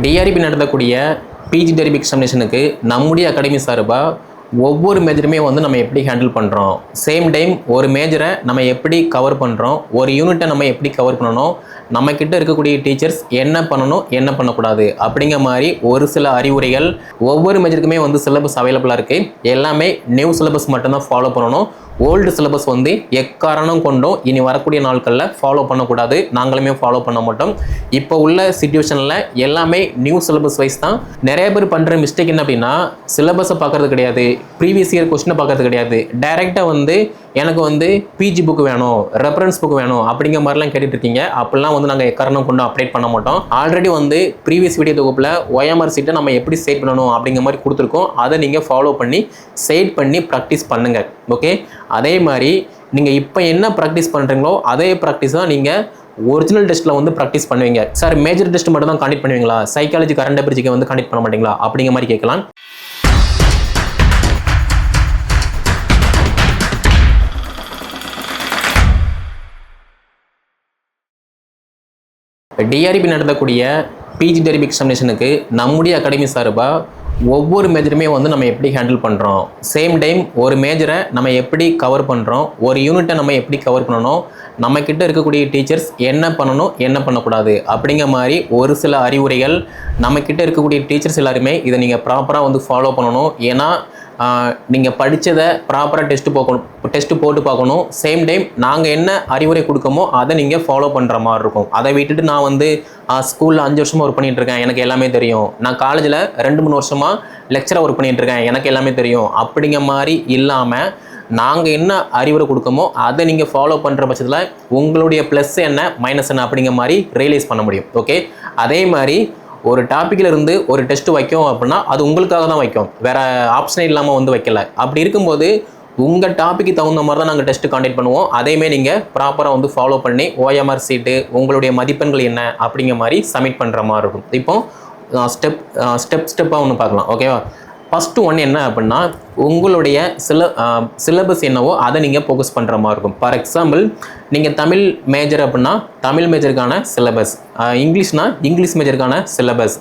TRP நடத்தக்கூடிய PG TRB எக்ஸாமினேஷனுக்கு நம்முடைய அகாடமி சார்பாக ஒவ்வொரு மேஜருமே வந்து நம்ம எப்படி ஹேண்டில் பண்ணுறோம் சேம் டைம் ஒரு மேஜரை நம்ம எப்படி கவர் பண்ணுறோம் ஒரு யூனிட்டை நம்ம எப்படி கவர் பண்ணணும்? நம்மக்கிட்ட இருக்கக்கூடிய டீச்சர்ஸ் என்ன பண்ணணும்? என்ன பண்ணக்கூடாது? அப்படிங்கிற மாதிரி ஒரு சில அறிவுரைகள் ஒவ்வொரு மேஜருக்குமே வந்து சிலபஸ் அவைலபிளாக இருக்குது எல்லாமே நியூ சிலபஸ் மட்டும்தான் ஃபாலோ பண்ணணும். ஓல்டு சிலபஸ் வந்து எக்காரணம் கொண்டும் இனி வரக்கூடிய நாட்களில் ஃபாலோ பண்ணக்கூடாது. நாங்களுமே ஃபாலோ பண்ண மாட்டோம். இப்போ உள்ள சுச்சுவேஷனில் எல்லாமே நியூ சிலபஸ் வைஸ் தான். நிறைய பேர் பண்ணுற மிஸ்டேக் என்ன அப்படின்னா சிலபஸை பார்க்கறது கிடையாது. ப்ரீவியஸ் இயர் கொஸ்டினை பார்க்கறது கிடையாது. டைரெக்டாக வந்து எனக்கு வந்து பிஜி புக் வேணும் ரெஃபரன்ஸ் புக் வேணும் அப்படிங்கிற மாதிரிலாம் கேட்டுட்டு இருக்கீங்க அப்படிலாம் வந்து நாங்கள் எக்காரணம் கொண்டு அப்டேட் பண்ண மாட்டோம். ஆல்ரெடி வந்து ப்ரீவியஸ் வீடியோ தொகுப்பில் ஒயம்ஆர் சீட்டை நம்ம எப்படி செட் பண்ணணும் அப்படிங்கிற மாதிரி கொடுத்துருக்கோம். அதை நீங்கள் ஃபாலோ பண்ணி செட் பண்ணி ப்ராக்டிஸ் பண்ணுங்கள் ஓகே அதே மாதிரி நீங்கள் இப்போ என்ன ப்ராக்டிஸ் பண்ணுறீங்களோ அதே ப்ராக்டிஸ் தான் நீங்கள் ஒரிஜினல் டெஸ்ட்டில் வந்து ப்ராக்டிஸ் பண்ணுவீங்க. சார் மேஜர் டெஸ்ட் மட்டும் தான் கண்டக்ட் பண்ணுவீங்களா சைக்காலஜி கரண்ட் அபிரிஜிக்கு வந்து கண்டக்ட் பண்ண மாட்டீங்களா? அப்படிங்கிற மாதிரி கேட்கலாம். டிஆர்பி நடத்தக்கூடிய பிஜி டெரிபி எக்ஸாமினேஷனுக்கு நம்முடைய அகாடமி சார்பாக ஒவ்வொரு மேஜருமே வந்து நம்ம எப்படி ஹேண்டில் பண்ணுறோம் சேம் டைம் ஒரு மேஜரை நம்ம எப்படி கவர் பண்ணுறோம் ஒரு யூனிட்டை நம்ம எப்படி கவர் பண்ணணும்? நம்மக்கிட்ட இருக்கக்கூடிய டீச்சர்ஸ் என்ன பண்ணணும்? என்ன பண்ணக்கூடாது? அப்படிங்கிற மாதிரி ஒரு சில அறிவுரைகள் நம்மக்கிட்ட இருக்கக்கூடிய டீச்சர்ஸ் எல்லாருமே இதை நீங்கள் ப்ராப்பராக வந்து ஃபாலோ பண்ணணும். ஏன்னா நீங்கள் படித்ததை ப்ராப்பராக டெஸ்ட்டு போக்கணும் டெஸ்ட்டு போட்டு பார்க்கணும். சேம் டைம் நாங்கள் என்ன அறிவுரை கொடுக்கமோ அதை நீங்கள் ஃபாலோ பண்ணுற மாதிரி இருக்கும். அதை விட்டுட்டு நான் வந்து ஸ்கூலில் அஞ்சு வருஷமாக ஒர்க் பண்ணிட்டு இருக்கேன். எனக்கு எல்லாமே தெரியும். நான் காலேஜில் ரெண்டு மூணு வருஷமாக லெக்சராக ஒர்க் பண்ணிகிட்ருக்கேன் இருக்கேன். எனக்கு எல்லாமே தெரியும். அப்படிங்கிற மாதிரி இல்லாமல் நாங்கள் என்ன அறிவுரை கொடுக்கமோ அதை நீங்கள் ஃபாலோ பண்ணுற பட்சத்தில் உங்களுடைய ப்ளஸ் என்ன மைனஸ் என்ன அப்படிங்கிற மாதிரி ரியலைஸ் பண்ண முடியும். ஓகே அதே மாதிரி ஒரு டாப்பிக்கில் இருந்து ஒரு டெஸ்ட் வைக்கும் அப்படின்னா அது உங்களுக்காக தான் வைக்கும். வேற ஆப்ஷனே இல்லாமல் வந்து வைக்கல. அப்படி இருக்கும்போது உங்கள் டாப்பிக்கு தகுந்த மாதிரி தான் நாங்கள் டெஸ்ட் காண்டக்ட் பண்ணுவோம். அதேமே நீங்கள் ப்ராப்பராக வந்து ஃபாலோ பண்ணி ஓஎம்ஆர் சீட்டு உங்களுடைய மதிப்பெண்கள் என்ன அப்படிங்கிற மாதிரி சப்மிட் பண்ணுற மாதிரி இருக்கும். இப்போ ஸ்டெப் ஸ்டெப் ஸ்டெப்பாக ஒன்று பார்க்கலாம். ஓகேவா ஃபஸ்ட்டு ஒன் என்ன அப்படின்னா உங்களுடைய சில சிலபஸ் என்னவோ அதை நீங்கள் ஃபோக்கஸ் பண்ணுற மாதிரி இருக்கும். ஃபார் எக்ஸாம்பிள் நீங்கள் தமிழ் மேஜர் அப்படின்னா தமிழ் மேஜருக்கான சிலபஸ் இங்கிலீஷ்னா இங்கிலீஷ் மேஜருக்கான சிலபஸ்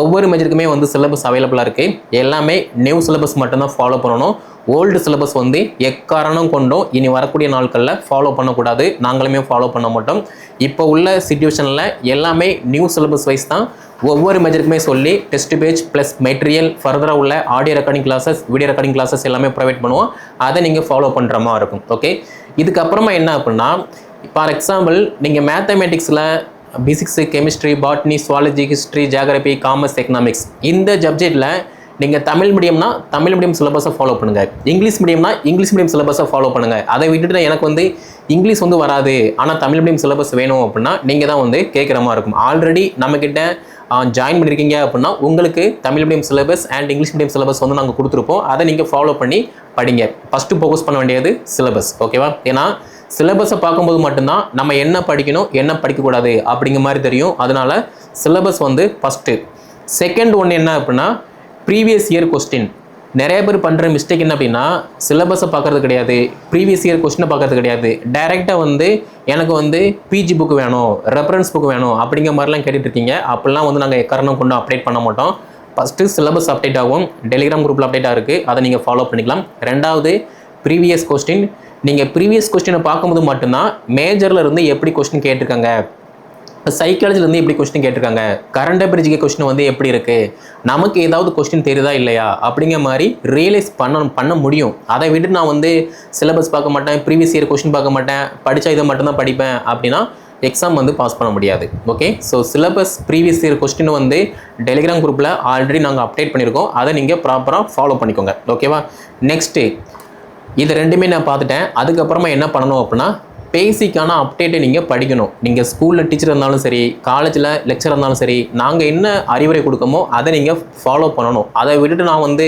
ஒவ்வொரு மேஜருக்குமே வந்து சிலபஸ் அவைலபிளாக இருக்குது எல்லாமே நியூ சிலபஸ் மட்டும்தான் ஃபாலோ பண்ணணும். ஓல்டு சிலபஸ் வந்து எக்காரணம் கொண்டும் இனி வரக்கூடிய நாட்களில் ஃபாலோ பண்ணக்கூடாது. நாங்களுமே ஃபாலோ பண்ண மாட்டோம். இப்போ உள்ள சுச்சுவேஷனில் எல்லாமே நியூ சிலபஸ் வைஸ் தான் ஒவ்வொரு மெஜருக்குமே சொல்லி டெஸ்ட் பேஜ் ப்ளஸ் மெட்டீரியல் ஃபர்தராக உள்ள audio recording classes video recording classes எல்லாமே ப்ரொவைட் பண்ணுவோம். அதை நீங்கள் ஃபாலோ பண்ணுற மாதிரி இருக்கும். ஓகே இதுக்கப்புறமா என்ன அப்படின்னா ஃபார் எக்ஸாம்பிள் நீங்கள் மேத்தமேட்டிக்ஸில் physics chemistry botany zoology history geography commerce economics இந்த சப்ஜெக்டில் நீங்கள் தமிழ் மீடியம்னா தமிழ் மீடியம் சிலபஸை ஃபாலோ பண்ணுங்கள் இங்கிலீஷ் மீடியம்னா இங்கிலீஷ் மீடியம் சிலபஸை ஃபாலோ பண்ணுங்கள் அதை விட்டுட்டு எனக்கு வந்து இங்கிலீஷ் வந்து வராது. ஆனால் தமிழ் மீடியம் சிலபஸ் வேணும் அப்படின்னா நீங்கள் தான் வந்து கேட்குற மாதிரி இருக்கும். ஆல்ரெடி நம்மக்கிட்ட ஜாயின் பண்ணியிருக்கீங்க அப்படின்னா உங்களுக்கு Tamil medium syllabus and English medium syllabus வந்து நாங்கள் கொடுத்துருப்போம். அதை நீங்கள் ஃபாலோ பண்ணி படிங்க. ஃபஸ்ட்டு ஃபோக்கஸ் பண்ண வேண்டியது சிலபஸ் ஓகேவா ஏன்னா சிலபஸை பார்க்கும்போது மட்டும்தான் நம்ம என்ன படிக்கணும் என்ன படிக்கக்கூடாது அப்படிங்கிற மாதிரி தெரியும். அதனால சிலபஸ் வந்து ஃபஸ்ட்டு செகண்ட் ஒன்று என்ன அப்படின்னா ப்ரீவியஸ் இயர் கொஸ்டின் நிறைய பேர் பண்ணுற மிஸ்டேக் என்ன அப்படின்னா சிலபஸை பார்க்கறது கிடையாது ப்ரீவியஸ் இயர் கொஸ்டினை பார்க்கறது கிடையாது. டைரெக்டாக வந்து எனக்கு வந்து பிஜி புக் வேணும் ரெஃபரன்ஸ் புக் வேணும் அப்படிங்கிற மாதிரிலாம் கேட்டுட்ருக்கீங்க அப்படிலாம் வந்து நாங்கள் எக்காரணம் கொண்டு அப்டேட் பண்ண மாட்டோம். ஃபஸ்ட்டு சிலபஸ் அப்டேட் ஆகும் டெலிகிராம் குரூப்பில் அப்டேட்டாக இருக்குது அதை நீங்கள் ஃபாலோ பண்ணிக்கலாம். ரெண்டாவது ப்ரீவியஸ் கொஸ்டின் நீங்கள் ப்ரீவியஸ் கொஸ்டினை பார்க்கும்போது மட்டும்தான் மேஜரில் இருந்து எப்படி கொஸ்டின் கேட்டிருக்காங்க? சைக்காலஜிலேருந்து எப்படி கொஸ்டின் கேட்டிருக்காங்க. கரண்ட் அபிரிஜிக்கு கொஸ்டின் வந்து எப்படி இருக்குது நமக்கு ஏதாவது கொஸ்டின் தெரியுதா இல்லையா? அப்படிங்கிற மாதிரி ரியலைஸ் பண்ண பண்ண முடியும். அதை விட்டு நான் வந்து சிலபஸ் பார்க்க மாட்டேன் ப்ரீவியஸ் இயர் கொஸ்டின் பார்க்க மாட்டேன் படித்தா இதை மட்டும்தான் படிப்பேன் அப்படின்னா எக்ஸாம் வந்து பாஸ் பண்ண முடியாது. Okay so syllabus previous year question வந்து டெலிகிராம் குரூப்பில் ஆல்ரெடி நாங்கள் அப்டேட் பண்ணியிருக்கோம். அதை நீங்கள் ப்ராப்பராக ஃபாலோ பண்ணிக்கோங்க. ஓகேவா நெக்ஸ்ட்டு இது ரெண்டுமே நான் பார்த்துட்டேன். அதுக்கப்புறமா என்ன பண்ணணும் அப்படின்னா பேசிக்கான அப்டேட்டை நீங்கள் படிக்கணும். நீங்கள் ஸ்கூலில் டீச்சர் இருந்தாலும் சரி காலேஜில் லெக்சர் இருந்தாலும் சரி நாங்கள் என்ன அறிவுரை கொடுக்கமோ அதை நீங்கள் ஃபாலோ பண்ணணும். அதை விட்டுட்டு நான் வந்து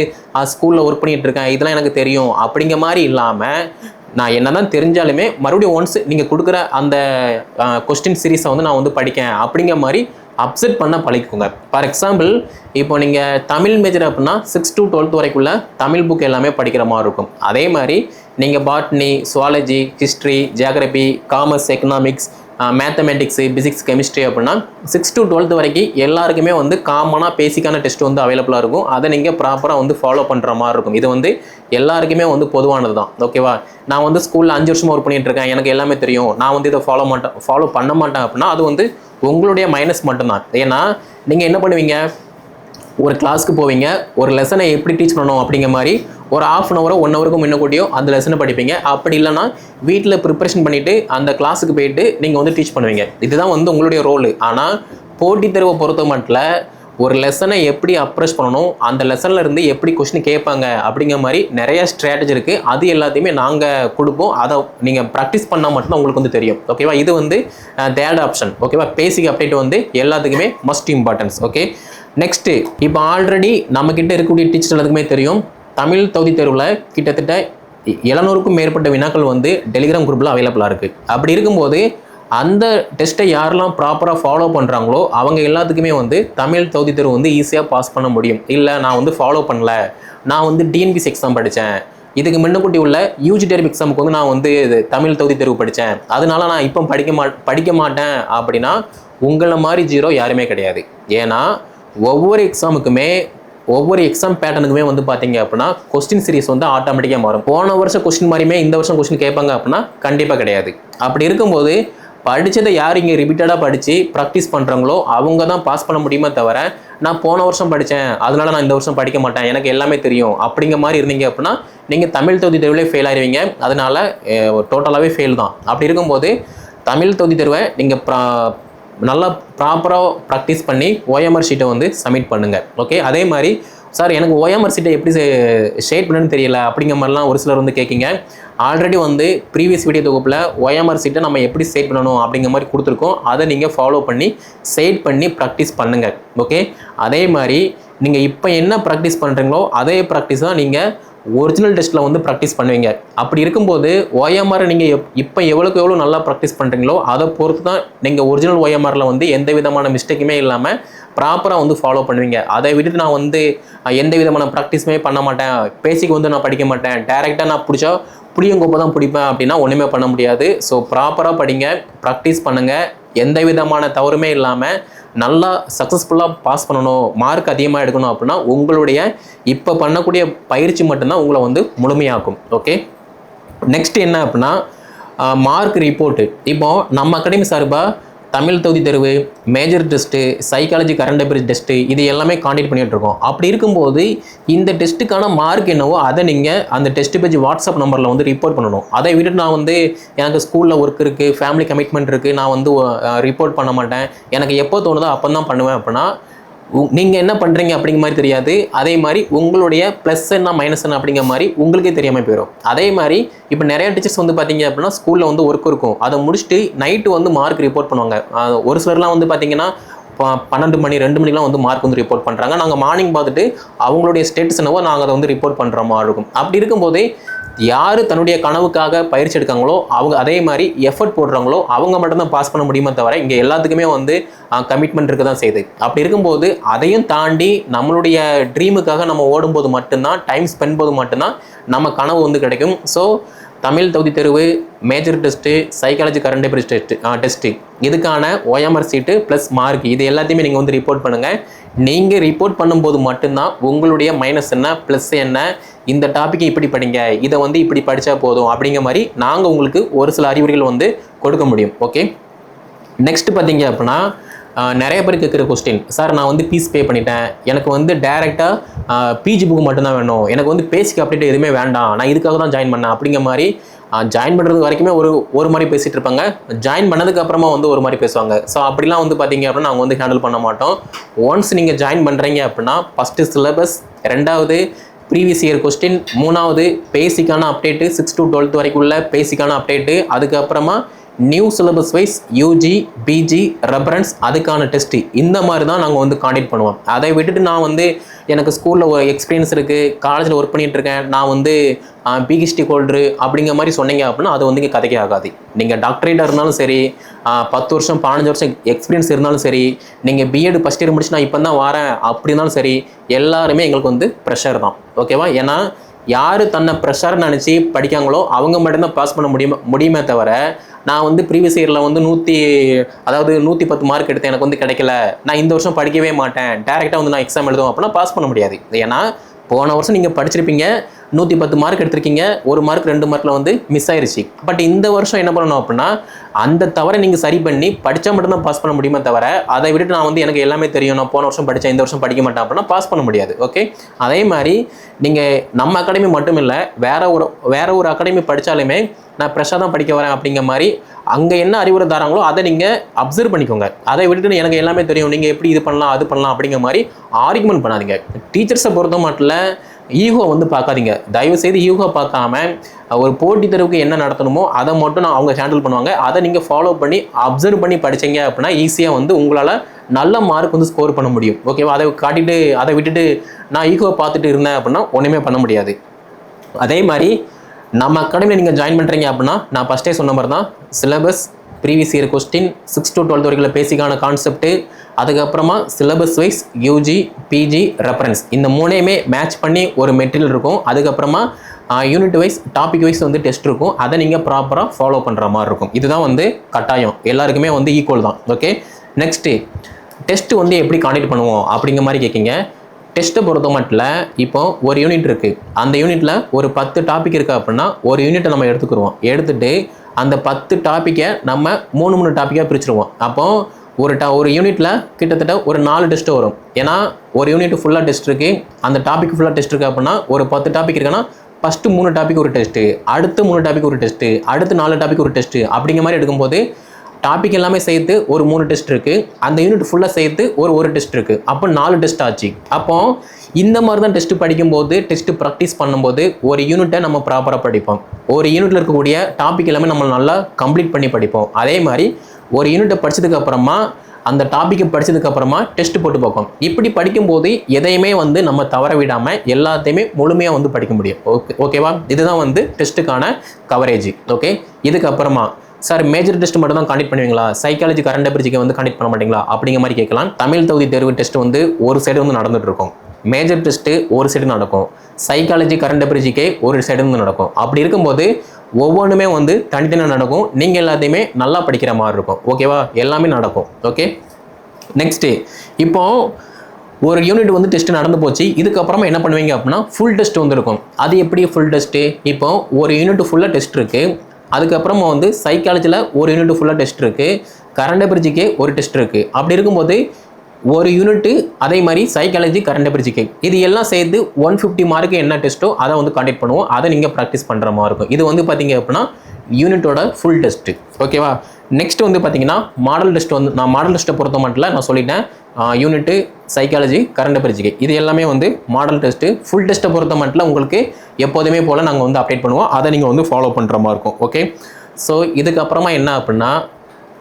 ஸ்கூலில் ஒர்க் பண்ணிகிட்டு இருக்கேன் இதெல்லாம் எனக்கு தெரியும். அப்படிங்கிற மாதிரி இல்லாமல் நான் என்ன தான் தெரிஞ்சாலுமே மறுபடியும் ஒன்ஸ் நீங்கள் கொடுக்குற அந்த கொஸ்டின் சீரீஸை வந்து நான் வந்து படிக்கேன். அப்படிங்கிற மாதிரி அப்செட் பண்ண பழகிக்கோங்க. ஃபார் எக்ஸாம்பிள் இப்போ நீங்கள் தமிழ் மேஜர் அப்படின்னா சிக்ஸ் டு டுவெல்த் வரைக்குள்ள தமிழ் புக் எல்லாமே படிக்கிற மாதிரி இருக்கும். அதே மாதிரி நீங்கள் botany zoology history geography commerce economics mathematics physics chemistry அப்படின்னா சிக்ஸ் டு டுவெல்த் வரைக்கும் எல்லாருக்குமே வந்து காமனாக பேசிக்கான டெஸ்ட் வந்து அவைலபிளாக இருக்கும். அதை நீங்கள் ப்ராப்பராக வந்து ஃபாலோ பண்ணுற மாதிரி இருக்கும். இது வந்து எல்லாருக்குமே வந்து பொதுவானது தான் ஓகேவா நான் வந்து ஸ்கூலில் அஞ்சு வருஷமாக ஒர்க் பண்ணிட்டு இருக்கேன். எனக்கு எல்லாமே தெரியும். நான் வந்து இதை ஃபாலோ மாட்டேன் ஃபாலோ பண்ண மாட்டேன் அப்படின்னா அது வந்து உங்களுடைய மைனஸ் மட்டும்தான். ஏன்னா நீங்கள் என்ன பண்ணுவீங்க? ஒரு கிளாஸ்க்கு போவீங்க. ஒரு லெசனை எப்படி டீச் பண்ணணும் அப்படிங்கிற மாதிரி ஒரு ஆஃப் அன் ஹவரோ ஒன் ஹவருக்கும் முன்னக்கூட்டியோ அந்த லெசனை படிப்பீங்க. அப்படி இல்லைன்னா வீட்டில் ப்ரிப்பரேஷன் பண்ணிவிட்டு அந்த கிளாஸுக்கு போயிட்டு நீங்கள் வந்து டீச் பண்ணுவீங்க. இதுதான் வந்து உங்களுடைய ரோலு ஆனால் போட்டித் தேர்வை பொறுத்த மட்டும் ஒரு லெசனை எப்படி அப்ரோச் பண்ணணும் அந்த லெசனில் இருந்து எப்படி கொஸ்டின் கேட்பாங்க அப்படிங்கிற மாதிரி நிறைய ஸ்ட்ராட்டஜி இருக்குது அது எல்லாத்தையுமே நாங்கள் கொடுப்போம். அதை நீங்கள் ப்ராக்டிஸ் பண்ணால் மட்டும்தான் உங்களுக்கு வந்து தெரியும். ஓகேவா இது வந்து தேர்ட் ஆப்ஷன் ஓகேவா பேசிக் அப்டேட் வந்து எல்லாத்துக்குமே மஸ்ட் இம்பார்ட்டன்ஸ் ஓகே நெக்ஸ்ட்டு இப்போ ஆல்ரெடி நம்மக்கிட்ட இருக்கக்கூடிய டீச்சர் எல்லாத்துக்குமே தெரியும். தமிழ் தகுதி தேர்வில் கிட்டத்தட்ட எழுநூறுக்கும் மேற்பட்ட வினாக்கள் வந்து டெலிகிராம் குரூப்பில் அவைலபிளாக இருக்குது அப்படி இருக்கும்போது அந்த டெஸ்ட்டை யாரெல்லாம் ப்ராப்பராக ஃபாலோ பண்ணுறாங்களோ அவங்க எல்லாத்துக்குமே வந்து தமிழ் தகுதி தேர்வு வந்து ஈஸியாக பாஸ் பண்ண முடியும். இல்லை நான் வந்து ஃபாலோ பண்ணல. நான் வந்து டிஎன்பிசி எக்ஸாம் படித்தேன் இதுக்கு முன்னக்கூட்டி உள்ள யூஜி தேர்வு எக்ஸாமுக்கு வந்து நான் வந்து இது தமிழ் தகுதி தேர்வு படித்தேன் அதனால நான் இப்போ படிக்க மா படிக்க மாட்டேன் அப்படின்னா உங்களை மாதிரி ஜீரோ யாருமே கிடையாது. ஏன்னா ஒவ்வொரு எக்ஸாமுக்குமே ஒவ்வொரு எக்ஸாம் பேட்டர்னுக்குமே வந்து பார்த்தீங்க அப்படின்னா கொஸ்டின் சீரிஸ் வந்து ஆட்டோமேட்டிக்காக மாறும். போன வருஷம் கொஸ்டின் மாதிரியுமே இந்த வருஷம் கொஸ்டின் கேட்பாங்க அப்படின்னா கண்டிப்பாக கிடையாது. அப்படி இருக்கும்போது படித்ததை யார் இங்கே ரிப்பீட்டடாக படித்து ப்ராக்டிஸ் பண்ணுறாங்களோ அவங்க தான் பாஸ் பண்ண முடியுமே தவிர நான் போன வருஷம் படித்தேன் அதனால நான் இந்த வருஷம் படிக்க மாட்டேன் எனக்கு எல்லாமே தெரியும் அப்படிங்கிற மாதிரி இருந்தீங்க அப்படின்னா நீங்கள் தமிழ் தொகுதி தேர்விலே ஃபெயில் ஆயிருவீங்க. அதனால் டோட்டலாகவே ஃபெயில் தான். அப்படி இருக்கும்போது தமிழ் தொகுதி தேர்வை நீங்கள் ப்ரா நல்லா ப்ராப்பராக ப்ராக்டிஸ் பண்ணி ஓஎம்ஆர் ஷீட்டை வந்து சப்மிட் பண்ணுங்கள் ஓகே அதே மாதிரி சார் எனக்கு ஓஎம்ஆர் சீட்டை எப்படி ஷேட் பண்ணுன்னு தெரியல அப்படிங்கிற மாதிரிலாம் ஒரு சிலர் வந்து கேட்குங்க ஆல்ரெடி வந்து ப்ரீவியஸ் வீடியோ தொகுப்பில் ஓஎம்ஆர் சீட்டை நம்ம எப்படி ஷேட் பண்ணணும் அப்படிங்கிற மாதிரி கொடுத்துருக்கோம். அதை நீங்கள் ஃபாலோ பண்ணி சேட் பண்ணி ப்ராக்டிஸ் பண்ணுங்கள் ஓகே அதே மாதிரி நீங்கள் இப்போ என்ன ப்ராக்டிஸ் பண்ணுறீங்களோ அதே ப்ராக்டிஸ் தான் நீங்கள் ஒரிஜினல் டெஸ்ட்டில் வந்து ப்ராக்டிஸ் பண்ணுவீங்க. அப்படி இருக்கும்போது ஓஎம்ஆர் நீங்கள் எப் இப்போ எவ்வளோக்கு எவ்வளோ நல்லா ப்ராக்டிஸ் பண்ணுறீங்களோ அதை பொறுத்து தான் நீங்கள் ஒரிஜினல் ஓஎம்ஆரில் வந்து எந்த விதமான மிஸ்டேக்குமே இல்லாமல் ப்ராப்பராக வந்து ஃபாலோ பண்ணுவீங்க. அதை விட்டுட்டு நான் வந்து எந்த விதமான ப்ராக்டிஸுமே பண்ண மாட்டேன். பேசிக் வந்து நான் படிக்க மாட்டேன். டேரெக்டாக நான் பிடிச்சா புளியங்கொப்பை தான் பிடிப்பேன் அப்படின்னா ஒன்றுமே பண்ண முடியாது. ஸோ ப்ராப்பராக படிங்க ப்ராக்டிஸ் பண்ணுங்கள் எந்த விதமான தவறுமே இல்லாமல் நல்லா சக்ஸஸ்ஃபுல்லாக பாஸ் பண்ணணும் மார்க் அதிகமாக எடுக்கணும் அப்படின்னா உங்களுடைய இப்போ பண்ணக்கூடிய பயிற்சி மட்டும்தான் உங்களை வந்து முழுமையாக்கும் ஓகே நெக்ஸ்ட் என்ன அப்படின்னா மார்க் ரிப்போர்ட்டு இப்போ நம்ம அகாடமி சார்பாக தமிழ் தொகுதி தேர்வு major test psychology current affairs test இது எல்லாமே காண்டக்ட் பண்ணிட்டு இருக்கோம். அப்படி இருக்கும்போது இந்த டெஸ்ட்டுக்கான மார்க் என்னவோ அதை நீங்கள் அந்த டெஸ்ட் பேஜ் வாட்ஸ்அப் நம்பரில் வந்து ரிப்போர்ட் பண்ணணும். அதை விட்டுட்டு நான் வந்து எனக்கு ஸ்கூலில் ஒர்க் இருக்குது ஃபேமிலி கமிட்மெண்ட் இருக்குது நான் வந்து ரிப்போர்ட் பண்ண மாட்டேன். எனக்கு எப்போ தோணுதோ அப்போ தான் பண்ணுவேன் அப்படின்னா நீங்கள் என்ன பண்ணுறீங்க அப்படிங்கிற மாதிரி தெரியாது. அதே மாதிரி உங்களுடைய ப்ளஸ் என்ன மைனஸ் என்ன அப்படிங்கிற மாதிரி உங்களுக்கே தெரியாமல் போயிடும் அதே மாதிரி இப்போ நிறைய டீச்சர்ஸ் வந்து பார்த்தீங்க அப்படின்னா ஸ்கூலில் வந்து ஒர்க் இருக்கும். அதை முடிச்சுட்டு நைட்டு வந்து மார்க் ரிப்போர்ட் பண்ணுவாங்க. ஒரு சிலர்லாம் வந்து பார்த்தீங்கன்னா ப- பன்னெண்டு மணி ரெண்டு மணிக்கெலாம் வந்து மார்க் வந்து ரிப்போர்ட் பண்ணுறாங்க நாங்கள் மார்னிங் பார்த்துட்டு அவங்களுடைய ஸ்டேட்டஸ் என்னவோ நாங்கள் அதை வந்து ரிப்போர்ட் பண்ணுற மாதிரி இருக்கும். அப்படி இருக்கும்போதே யார் தன்னுடைய கனவுக்காக பயிற்சி எடுக்காங்களோ அவங்க அதே மாதிரி எஃபர்ட் போடுறாங்களோ அவங்க மட்டும்தான் பாஸ் பண்ண முடியுமே தவிர இங்கே எல்லாத்துக்குமே வந்து கமிட்மெண்ட் இருக்க தான் செய்யுது. அப்படி இருக்கும்போது அதையும் தாண்டி நம்மளுடைய ட்ரீமுக்காக நம்ம ஓடும்போது மட்டும்தான் டைம் ஸ்பெண்ட் போது மட்டும்தான் நம்ம கனவு வந்து கிடைக்கும். ஸோ தமிழ் தகுதி தேர்வு major test psychology current affairs test test இதுக்கான ஓஎம்ஆர் சீட்டு ப்ளஸ் மார்க் இது எல்லாத்தையுமே நீங்கள் வந்து ரிப்போர்ட் பண்ணுங்கள் நீங்கள் ரிப்போர்ட் பண்ணும்போது மட்டும்தான் உங்களுடைய மைனஸ் என்ன ப்ளஸ் என்ன இந்த டாப்பிக்கை இப்படி படிங்க. இதை வந்து இப்படி படித்தா போதும் அப்படிங்கிற மாதிரி நாங்கள் உங்களுக்கு ஒரு சில அறிவுரைகள் வந்து கொடுக்க முடியும். ஓகே நெக்ஸ்ட் பார்த்தீங்க அப்படின்னா நிறைய பேர் கேட்குற கொஸ்டின் சார் நான் வந்து ஃபீஸ் பே பண்ணிட்டேன். எனக்கு வந்து டேரெக்டாக பிஜி புக் மட்டும்தான் வேணும். எனக்கு வந்து பேசிக் அப்டேட் எதுவுமே வேண்டாம். நான் இதுக்காக தான் ஜாயின் பண்ணேன். அப்படிங்கிற மாதிரி ஜாயின் பண்ணுறது வரைக்குமே ஒரு ஒரு மாதிரி பேசிகிட்டு இருப்பாங்க. ஜாயின் பண்ணதுக்கப்புறமா வந்து ஒரு மாதிரி பேசுவாங்க. ஸோ அப்படிலாம் வந்து பார்த்தீங்க அப்படின்னா நாங்கள் வந்து ஹேண்டில் பண்ண மாட்டோம். ஒன்ஸ் நீங்கள் ஜாயின் பண்ணுறீங்க அப்படின்னா ஃபஸ்ட்டு சிலபஸ் ரெண்டாவது ப்ரீவியஸ் இயர் கொஸ்டின் மூணாவது பேசிக்கான அப்டேட்டு சிக்ஸ் டு டுவெல்த் வரைக்கும் உள்ள பேசிக்கான அப்டேட்டு அதுக்கப்புறமா new syllabus wise UG PG reference அதுக்கான டெஸ்ட்டு இந்த மாதிரி தான் நாங்கள் வந்து காண்டக்ட் பண்ணுவோம். அதை விட்டுட்டு நான் வந்து எனக்கு ஸ்கூலில் ஒரு எக்ஸ்பீரியன்ஸ் இருக்குது காலேஜில் ஒர்க் பண்ணிகிட்ருக்கேன் நான் வந்து பிஹெச்டி ஹோல்டரு அப்படிங்கிற மாதிரி சொன்னீங்க அப்படின்னா அது வந்து இங்கே கதைக்கே ஆகாது. நீங்கள் டாக்டரேட்டாக இருந்தாலும் சரி பத்து வருஷம் பதினஞ்சு வருஷம் எக்ஸ்பீரியன்ஸ் இருந்தாலும் சரி நீங்கள் பிஎட் ஃபஸ்ட் இயர் முடிச்சு நான் இப்போ தான் வரேன் அப்படி இருந்தாலும் சரி எல்லாருமே எங்களுக்கு வந்து ப்ரெஷர் தான். ஓகேவா ஏன்னா யார் தன்னை ப்ரெஷர் நினச்சி படிக்காங்களோ அவங்க மட்டும்தான் பாஸ் பண்ண முடியுமா முடியுமே தவிர நான் வந்து ப்ரீவியஸ் இயரில் வந்து நூற்றி அதாவது நூற்றி பத்து மார்க் எடுத்து எனக்கு வந்து கிடைக்கல. நான் இந்த வருஷம் படிக்கவே மாட்டேன். டேரெக்டாக வந்து நான் எக்ஸாம் எழுதுவோம் அப்படின்னா பாஸ் பண்ண முடியாது. ஏன்னா போன வருஷம் நீங்கள் படிச்சிருப்பீங்க. நூற்றி பத்து மார்க் எடுத்திருக்கீங்க. ஒரு மார்க் ரெண்டு மார்க்கில் வந்து மிஸ் ஆயிருச்சு. பட் இந்த வருஷம் என்ன பண்ணணும் அப்படின்னா அந்த தவறை நீங்கள் சரி பண்ணி படித்தா மட்டும்தான் பாஸ் பண்ண முடியுமே தவிர அதை விட்டுட்டு நான் வந்து எனக்கு எல்லாமே தெரியும். நான் போன வருஷம் படித்தேன் இந்த வருஷம் படிக்க மாட்டேன் அப்படின்னா பாஸ் பண்ண முடியாது. ஓகே அதே மாதிரி நீங்கள் நம்ம அகாடமி மட்டும் இல்லை வேற ஒரு வேற ஒரு அகாடமி படித்தாலுமே நான் ஃப்ரெஷ்ஷாக தான் படிக்க வரேன் அப்படிங்கிற மாதிரி அங்கே என்ன அறிவுரை தராங்களோ அதை நீங்கள் அப்சர்வ் பண்ணிக்கோங்க. அதை விட்டுட்டு எனக்கு எல்லாமே தெரியும். நீங்கள் எப்படி இது பண்ணலாம் அது பண்ணலாம் அப்படிங்கிற மாதிரி ஆர்குமெண்ட் பண்ணாதீங்க. டீச்சர்ஸை பொறுத்த மட்டும் ஈகோ வந்து பார்க்காதீங்க. தயவு செய்து ஈகோ பார்க்காம ஒரு போட்டி தேர்வுக்கு என்ன நடத்தணுமோ அதை மட்டும் நான் அவங்க ஹேண்டில் பண்ணுவாங்க. அதை நீங்கள் ஃபாலோ பண்ணி அப்சர்வ் பண்ணி படிச்சீங்க அப்படின்னா ஈஸியாக வந்து உங்களால் நல்ல மார்க் வந்து ஸ்கோர் பண்ண முடியும். ஓகேவா அதை காட்டிட்டு அதை விட்டுட்டு நான் ஈகோ பார்த்துட்டு இருந்தேன் அப்படின்னா ஒன்றுமே பண்ண முடியாது. அதே மாதிரி நம்ம அகாடமியில் நீங்கள் ஜாயின் பண்ணுறீங்க அப்படின்னா நான் ஃபஸ்ட்டே சொன்ன மாதிரி தான் syllabus previous year question six to twelfth வரைக்கும் பேசிக்கான கான்செப்ட்டு அதுக்கப்புறமா syllabus wise UG PG reference இந்த மூணையுமே மேட்ச் பண்ணி ஒரு மெட்டீரியல் இருக்கும். அதுக்கப்புறமா யூனிட் வைஸ் டாபிக் வைஸ் வந்து டெஸ்ட் இருக்கும். அதை நீங்கள் ப்ராப்பராக ஃபாலோ பண்ணுற மாதிரி இருக்கும். இதுதான் வந்து கட்டாயம். எல்லாருக்குமே வந்து ஈக்குவல் தான். ஓகே நெக்ஸ்ட்டு டெஸ்ட்டு வந்து எப்படி காண்டக்ட் பண்ணுவோம் அப்படிங்கிற மாதிரி கேட்கிங்க டெஸ்ட்டை பொறுத்த மட்டும் இப்போ ஒரு யூனிட் இருக்குது அந்த யூனிட்டில் ஒரு பத்து டாபிக் இருக்குது அப்படின்னா ஒரு யூனிட்டை நம்ம எடுத்துக்கிருவோம் எடுத்துகிட்டு அந்த பத்து டாப்பிக்கை நம்ம மூணு மூணு டாப்பிக்காக பிரிச்சுருவோம். அப்போ ஒரு டா ஒரு யூனிட்டில் கிட்டத்தட்ட ஒரு நாலு டெஸ்ட் வரும். ஏன்னா ஒரு யூனிட் ஃபுல்லாக டெஸ்ட் இருக்குது அந்த டாபிக் ஃபுல்லாக டெஸ்ட் இருக்குது அப்படின்னா ஒரு பத்து டாபிக் இருக்குன்னா ஃபஸ்ட்டு மூணு டாபிக் ஒரு டெஸ்ட்டு அடுத்து மூணு டாபிக் ஒரு டெஸ்ட்டு அடுத்து நாலு டாபிக் ஒரு டெஸ்ட்டு அப்படிங்கிற மாதிரி எடுக்கும்போது டாபிக் எல்லாமே சேர்த்து ஒரு மூணு டெஸ்ட் இருக்குது அந்த யூனிட் ஃபுல்லாக சேர்த்து ஒரு ஒரு டெஸ்ட் இருக்குது அப்போ நாலு டெஸ்ட் ஆச்சு. அப்போ இந்த மாதிரி தான் டெஸ்ட் படிக்கும்போது டெஸ்ட் ப்ராக்டிஸ் பண்ணும்போது ஒரு யூனிட்டை நம்ம ப்ராப்பராக படிப்போம். ஒரு யூனிட்டில் இருக்கக்கூடிய டாபிக் எல்லாமே நம்ம நல்லா கம்ப்ளீட் பண்ணி படிப்போம். அதே மாதிரி ஒரு யூனிட்டை படிச்சதுக்கு அப்புறமா அந்த டாப்பிக்கை படிச்சதுக்கு அப்புறமா டெஸ்ட் போட்டு பார்ப்போம். இப்படி படிக்கும்போது எதையுமே வந்து நம்ம தவற விடாமல் எல்லாத்தையுமே முழுமையாக வந்து படிக்க முடியும். ஓகே ஓகேவா இதுதான் வந்து டெஸ்ட்டுக்கான கவரேஜ் ஓகே இதுக்கப்புறமா சார் மேஜர் டெஸ்ட் மட்டும் தான் கண்டக்ட் பண்ணுவீங்களா சைக்காலஜி கரண்ட் அபிரிஜிக்கு வந்து கண்டக்ட் பண்ண மாட்டீங்களா? அப்படிங்கிற மாதிரி கேட்கலாம். தமிழ் தொகுதி தேர்வு டெஸ்ட் வந்து ஒரு சைடு வந்து நடந்துட்டு இருக்கும். மேஜர் டெஸ்ட்டு ஒரு சைடு நடக்கும். சைக்காலஜி கரண்ட் அபிரிஜிக்கே ஒரு சைடு வந்து நடக்கும். அப்படி இருக்கும்போது ஒவ்வொன்றுமே வந்து தனித்தனியாக நடக்கும். நீங்கள் எல்லாத்தையுமே நல்லா படிக்கிற மாதிரி இருக்கும். ஓகேவா எல்லாமே நடக்கும். ஓகே நெக்ஸ்ட்டு இப்போ ஒரு யூனிட் வந்து டெஸ்ட் நடந்து போச்சு. இதுக்கப்புறமா என்ன பண்ணுவீங்க அப்படின்னா ஃபுல் டெஸ்ட் வந்துருக்கும் அது எப்படி ஃபுல் டெஸ்ட்டு இப்போ ஒரு யூனிட் ஃபுல்லாக டெஸ்ட் இருக்குது அதுக்கப்புறமா வந்து சைக்காலஜியில் ஒரு யூனிட் ஃபுல்லாக டெஸ்ட் இருக்குது கரண்ட் அபிரிஜிக்கே ஒரு டெஸ்ட் இருக்குது அப்படி இருக்கும்போது ஒரு யூனிட்டு அதே மாதிரி சைக்காலஜி கரண்ட் அபிரிஜிக்கே இது எல்லாம் சேர்த்து ஒன் ஃபிஃப்டி மார்க்கு என்ன டெஸ்ட்டோ அதை வந்து காண்டக்ட் பண்ணுவோம். அதை நீங்கள் ப்ராக்டிஸ் பண்ணுற மாதிரி இருக்கும். இது வந்து பார்த்தீங்க அப்படின்னா யூனிட்டோட ஃபுல் டெஸ்ட்டு ஓகேவா நெக்ஸ்ட் வந்து பார்த்தீங்கன்னா மாடல் டெஸ்ட் வந்து நான் மாடல் டெஸ்ட்டை பொறுத்த மட்டும் நான் சொல்லிட்டேன் யூனிட்டு சைக்காலஜி கரண்ட் பரிச்சிக்கை இது எல்லாமே வந்து மாடல் டெஸ்ட்டு ஃபுல் டெஸ்ட்டை பொறுத்த மட்டும் உங்களுக்கு எப்போதுமே போல் நாங்கள் வந்து அப்டேட் பண்ணுவோம். அதை நீங்கள் வந்து ஃபாலோ பண்ணுற மாதிரி இருக்கும். ஓகே ஸோ இதுக்கப்புறமா என்ன அப்படின்னா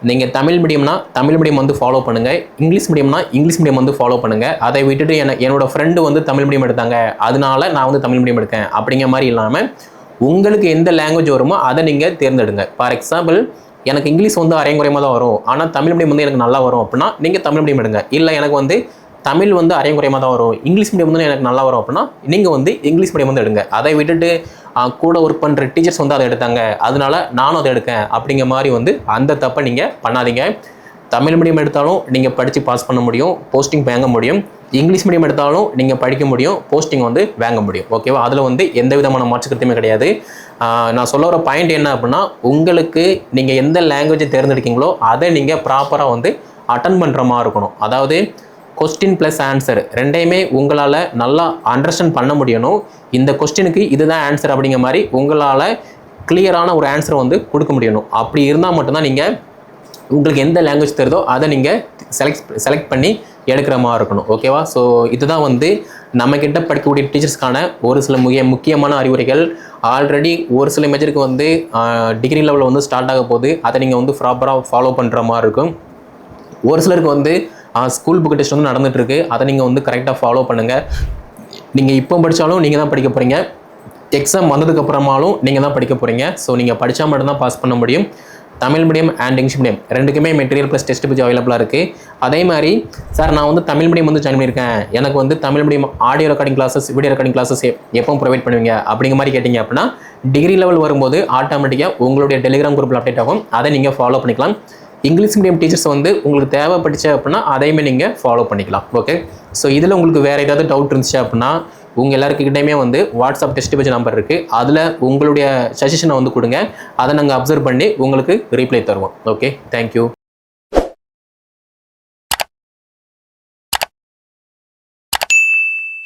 நீங்கள் தமிழ் மீடியம்னா தமிழ் மீடியம் வந்து ஃபாலோ பண்ணுங்கள் இங்கிலீஷ் மீடியம்னா இங்கிலீஷ் மீடியம் வந்து ஃபாலோ பண்ணுங்கள் அதை விட்டுட்டு என்ன என்னோடய ஃப்ரெண்டு வந்து தமிழ் மீடியம் எடுத்தாங்க. அதனால நான் வந்து தமிழ் மீடியம் எடுக்கேன் அப்படிங்கிற மாதிரி இல்லாமல் உங்களுக்கு எந்த லாங்குவேஜ் வருமோ அதை நீங்கள் தேர்ந்தெடுங்க. ஃபார் எக்ஸாம்பிள் எனக்கு இங்கிலீஷ் வந்து அரையங்குறையமாக தான் வரும். ஆனால் தமிழ் மீடியம் வந்து எனக்கு நல்லா வரும் அப்படின்னா நீங்கள் தமிழ் மீடியம் எடுங்க. இல்லை எனக்கு வந்து தமிழ் வந்து அரையங்குறையமாக தான் வரும். இங்கிலீஷ் மீடியம் வந்து எனக்கு நல்லா வரும் அப்படின்னா நீங்கள் வந்து இங்கிலீஷ் மீடியம் வந்து எடுங்க. அதை விட்டுட்டு கூட ஒர்க் பண்ணுற டீச்சர்ஸ் வந்து அதை எடுத்தாங்க. அதனால நானும் அதை எடுக்கேன். அப்படிங்கிற மாதிரி வந்து அந்த தப்பை நீங்கள் பண்ணாதீங்க. தமிழ் மீடியம் எடுத்தாலும் நீங்கள் படித்து பாஸ் பண்ண முடியும் போஸ்டிங் வாங்க முடியும். இங்கிலீஷ் மீடியம் எடுத்தாலும் நீங்கள் படிக்க முடியும் போஸ்டிங் வந்து வாங்க முடியும். ஓகேவா அதில் வந்து எந்த விதமான மாற்றுக்கருத்துமே கிடையாது. நான் சொல்ல வர பாயிண்ட் என்ன அப்படின்னா உங்களுக்கு நீங்கள் எந்த லாங்குவேஜை தேர்ந்தெடுக்கீங்களோ அதை நீங்கள் ப்ராப்பராக வந்து அட்டன் பண்ணுற மாதிரி இருக்கணும். அதாவது கொஸ்டின் ப்ளஸ் ஆன்சர் ரெண்டையுமே உங்களால் நல்லா அண்டர்ஸ்டாண்ட் பண்ண முடியணும். இந்த கொஸ்டினுக்கு இதுதான் ஆன்சர் அப்படிங்கிற மாதிரி உங்களால் கிளியரான ஒரு ஆன்சரை வந்து கொடுக்க முடியணும். அப்படி இருந்தால் மட்டும்தான் நீங்கள் உங்களுக்கு எந்த லாங்குவேஜ் தெரியுதோ அதை நீங்கள் செலக்ட் செலக்ட் பண்ணி எடுக்கிற மாதிரி இருக்கணும் ஓகேவா ஸோ இதுதான் வந்து நம்மக்கிட்ட படிக்கக்கூடிய டீச்சர்ஸ்க்கான ஒரு சில முக்கிய முக்கியமான அறிவுரைகள். ஆல்ரெடி ஒரு சில மெஜருக்கு வந்து டிகிரி லெவலில் வந்து ஸ்டார்ட் ஆக போகுது. அதை நீங்கள் வந்து ப்ராப்பராக ஃபாலோ பண்ணுற மாதிரி இருக்கும். ஒரு சிலருக்கு வந்து ஸ்கூல் புக் டெஸ்ட் வந்து நடந்துகிட்ருக்கு அதை நீங்கள் வந்து கரெக்டாக ஃபாலோ பண்ணுங்கள் நீங்கள் இப்போ படித்தாலும் நீங்கள் தான் படிக்க போகிறீங்க எக்ஸாம் வந்ததுக்கப்புறமாலும் நீங்கள் தான் படிக்க போகிறீங்க ஸோ நீங்கள் படித்தா மட்டும்தான் பாஸ் பண்ண முடியும். Tamil medium and English medium ரெண்டுக்குமே மெட்டீரியல் ப்ளஸ் டெஸ்ட் பேஜ் அவைலபிளாக இருக்குது அதே மாதிரி சார் நான் வந்து தமிழ் மீடியம் வந்து ஜாயின் பண்ணியிருக்கேன். எனக்கு வந்து Tamil medium audio recording classes video recording classes எப்போ ப்ரொவைட் பண்ணுவீங்க. அப்படிங்கிற மாதிரி கேட்டிங்க அப்படின்னா டிகிரி லெவல் வரும்போது ஆட்டோமேட்டிக்காக உங்களுடைய டெலிகிராம் குரூப்பில் அப்டேட் ஆகும். அதை நீங்கள் ஃபாலோ பண்ணிக்கலாம். இங்கிலீஷ் மீடியம் டீச்சர்ஸ் வந்து உங்களுக்கு தேவைப்பட்டுச்சு அப்படின்னா அதையுமே நீங்கள் ஃபாலோ பண்ணிக்கலாம். ஓகே ஸோ இதில் உங்களுக்கு வேறு ஏதாவது டவுட் இருந்துச்சு அப்படின்னா உங்கள் எல்லாருக்கிட்டையுமே வந்து வாட்ஸ்அப் டெஸ்ட் பேஜ் நம்பர் இருக்குது அதில் உங்களுடைய சஜஷனை வந்து கொடுங்க. அதை நாங்கள் அப்சர்வ் பண்ணி உங்களுக்கு ரீப்ளை தருவோம். Okay thank you